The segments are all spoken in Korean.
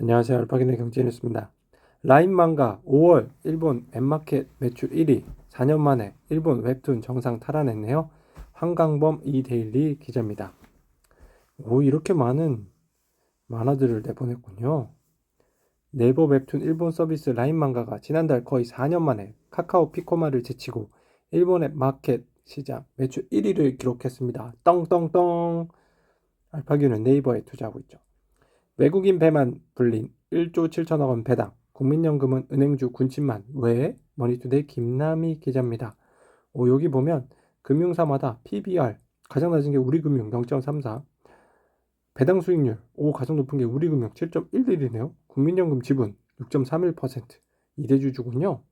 안녕하세요. 알파기네 경제뉴스입니다. 라인망가 5월 일본 앱마켓 매출 1위 4년 만에 일본 웹툰 정상 탈환했네요. 한강범 이데일리 기자입니다. 오 이렇게 많은 만화들을 내보냈군요. 네이버 웹툰 일본 서비스 라인망가가 지난달 거의 4년 만에 카카오 피코마를 제치고 일본 앱 마켓 시장 매출 1위를 기록했습니다. 떵떵떵 알파기는 네이버에 투자하고 있죠. 외국인 배만 불린 1조 7천억 원 배당, 국민연금은 은행주 군침만 왜? 머니투데이 김남희 기자입니다. 오, 여기 보면 금융사마다 PBR 가장 낮은 게 우리금융 0.34, 배당 수익률 오 가장 높은 게 우리금융 7.11이네요. 국민연금 지분 6.31% 이대주주군요.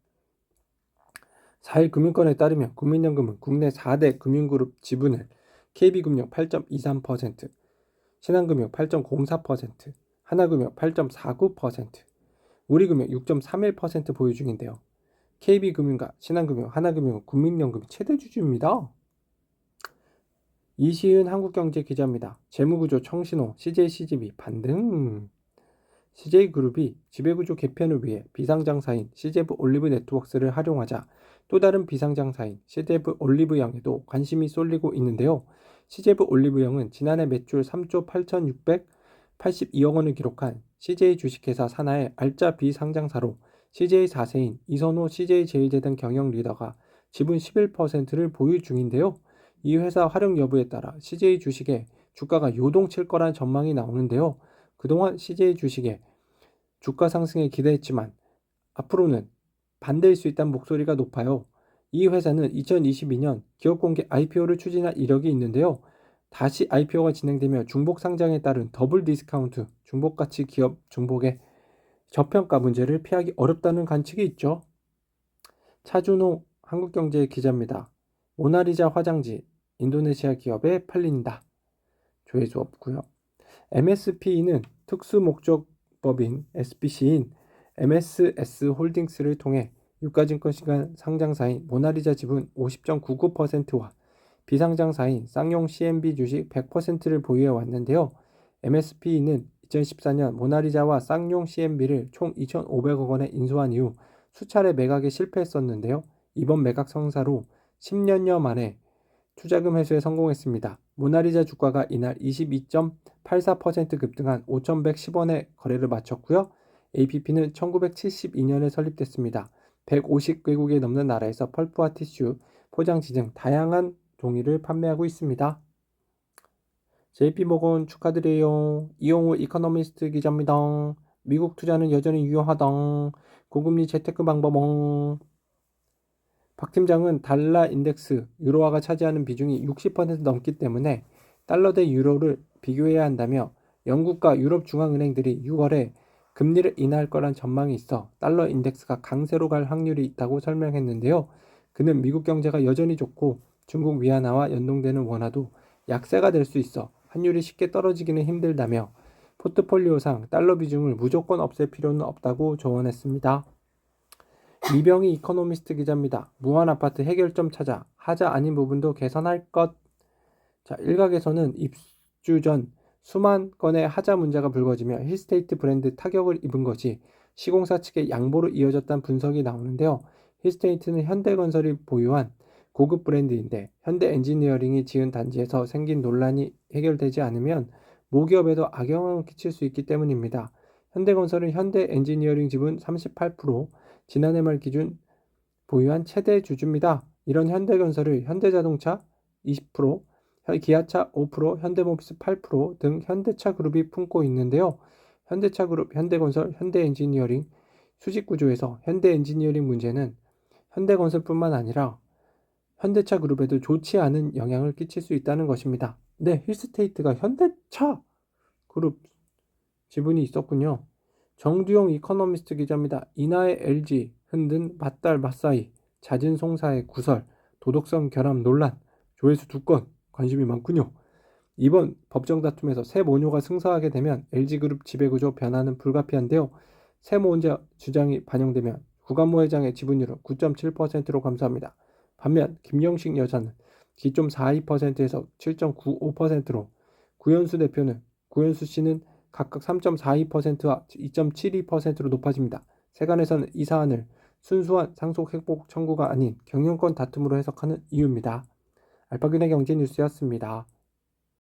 4일 금융권에 따르면 국민연금은 국내 4대 금융그룹 지분을 KB금융 8.23%, 신한금융 8.04%, 하나금융 8.49%, 우리금융 6.31% 보유 중인데요. KB금융과 신한금융, 하나금융은 국민연금 최대 주주입니다. 이시은 한국경제 기자입니다. 재무구조 청신호, CJ CGV 반등. CJ그룹이 지배구조 개편을 위해 비상장사인 CJ브 올리브 네트워크스를 활용하자 또 다른 비상장사인 CJ브 올리브영에도 관심이 쏠리고 있는데요. CJ브 올리브영은 지난해 매출 3조 8,682억 원을 기록한 CJ 주식회사 산하의 알짜 비상장사로 CJ 4세인 이선호 CJ제일제등 경영 리더가 지분 11%를 보유 중인데요. 이 회사 활용 여부에 따라 CJ 주식의 주가가 요동칠 거란 전망이 나오는데요. 그동안 CJ 주식의 주가 상승에 기대했지만 앞으로는 반대일 수 있다는 목소리가 높아요. 이 회사는 2022년 기업 공개 IPO를 추진할 이력이 있는데요. 다시 IPO가 진행되며 중복 상장에 따른 더블 디스카운트, 중복 가치 기업 중복의 저평가 문제를 피하기 어렵다는 관측이 있죠. 차준호 한국경제 기자입니다. 모나리자 화장지 인도네시아 기업에 팔린다. 조회수 없고요. MSP는 특수 목적법인 SPC인 MSS 홀딩스를 통해 유가증권 시간 상장사인 모나리자 지분 50.99%와 비상장사인 쌍용 CMB 주식 100%를 보유해 왔는데요. MSP는 2014년 모나리자와 쌍용 CMB를 총 2,500억 원에 인수한 이후 수차례 매각에 실패했었는데요. 이번 매각 성사로 10년여 만에 투자금 회수에 성공했습니다. 모나리자 주가가 이날 22.84% 급등한 5,110원에 거래를 마쳤고요. APP는 1972년에 설립됐습니다. 150개국에 넘는 나라에서 펄프와 티슈, 포장지 등 다양한 종이를 판매하고 있습니다. JP모건 축하드려요. 이용우 이코노미스트 기자입니다. 미국 투자는 여전히 유효하다. 고금리 재테크 방법은 박 팀장은 달러 인덱스 유로화가 차지하는 비중이 60% 넘기 때문에 달러 대 유로를 비교해야 한다며 영국과 유럽 중앙은행들이 6월에 금리를 인하할 거란 전망이 있어 달러 인덱스가 강세로 갈 확률이 있다고 설명했는데요. 그는 미국 경제가 여전히 좋고 중국 위안화와 연동되는 원화도 약세가 될 수 있어 환율이 쉽게 떨어지기는 힘들다며 포트폴리오상 달러 비중을 무조건 없앨 필요는 없다고 조언했습니다. 이병희 이코노미스트 기자입니다. 무한 아파트 해결점 찾아 하자 아닌 부분도 개선할 것. 자, 일각에서는 입주 전 수만 건의 하자 문제가 불거지며 힐스테이트 브랜드 타격을 입은 것이 시공사 측의 양보로 이어졌다는 분석이 나오는데요. 힐스테이트는 현대건설이 보유한 고급 브랜드인데 현대 엔지니어링이 지은 단지에서 생긴 논란이 해결되지 않으면 모기업에도 악영향을 끼칠 수 있기 때문입니다. 현대건설은 현대 엔지니어링 지분 38%, 지난해 말 기준 보유한 최대 주주입니다. 이런 현대건설을 현대자동차 20%, 기아차 5%, 현대모비스 8%등 현대차 그룹이 품고 있는데요. 현대차 그룹, 현대건설, 현대엔지니어링 수직 구조에서 현대엔지니어링 문제는 현대건설뿐만 아니라 현대차 그룹에도 좋지 않은 영향을 끼칠 수 있다는 것입니다. 네, 힐스테이트가 현대차 그룹 지분이 있었군요. 정두영 이코노미스트 기자입니다. 이나의 LG 흔든 맞달 맞사이 잦은 송사의 구설 도덕성 결함 논란 조회수 두건 관심이 많군요. 이번 법정 다툼에서 새 모녀가 승소하게 되면 LG그룹 지배구조 변화는 불가피한데요. 새 모자 주장이 반영되면 구간모 회장의 지분율은 9.7%로 감소합니다. 반면 김영식 여사는 기점 4.2%에서 7.95%로 구현수 대표는 구현수 씨는 각각 3.42%와 2.72%로 높아집니다. 세간에서는 이 사안을 순수한 상속 회복 청구가 아닌 경영권 다툼으로 해석하는 이유입니다. 알파균의 경제 뉴스였습니다.